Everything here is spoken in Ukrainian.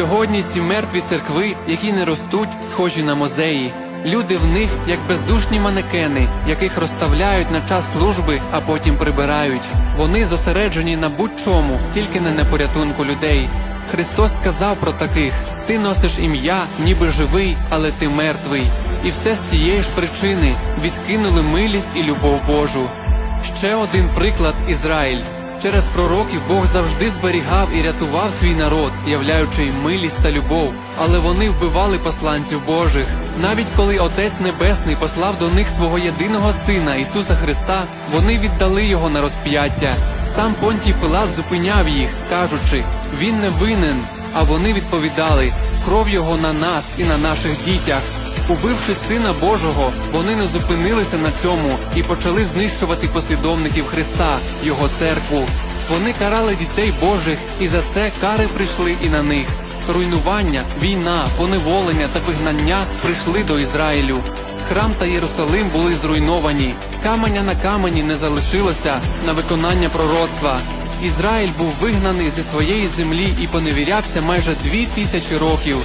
Сьогодні ці мертві церкви, які не ростуть, схожі на музеї. Люди в них як бездушні манекени, яких розставляють на час служби, а потім прибирають. Вони зосереджені на будь-чому, тільки не на порятунку людей. Христос сказав про таких: ти носиш ім'я, ніби живий, але ти мертвий. І все з цієї ж причини відкинули милість і любов Божу. Ще один приклад Ізраїль. Через пророків Бог завжди зберігав і рятував свій народ, являючи їм милість та любов. Але вони вбивали посланців Божих. Навіть коли Отець Небесний послав до них свого єдиного сина Ісуса Христа, вони віддали його на розп'яття. Сам Понтій Пилат зупиняв їх, кажучи, він не винен. А вони відповідали: кров його на нас і на наших дітях. Убивши Сина Божого, вони не зупинилися на цьому і почали знищувати послідовників Христа, Його церкву. Вони карали дітей Божих, і за це кари прийшли і на них. Руйнування, війна, поневолення та вигнання прийшли до Ізраїлю. Храм та Єрусалим були зруйновані. Каменя на камені не залишилося на виконання пророцтва. Ізраїль був вигнаний зі своєї землі і поневірявся майже дві тисячі років.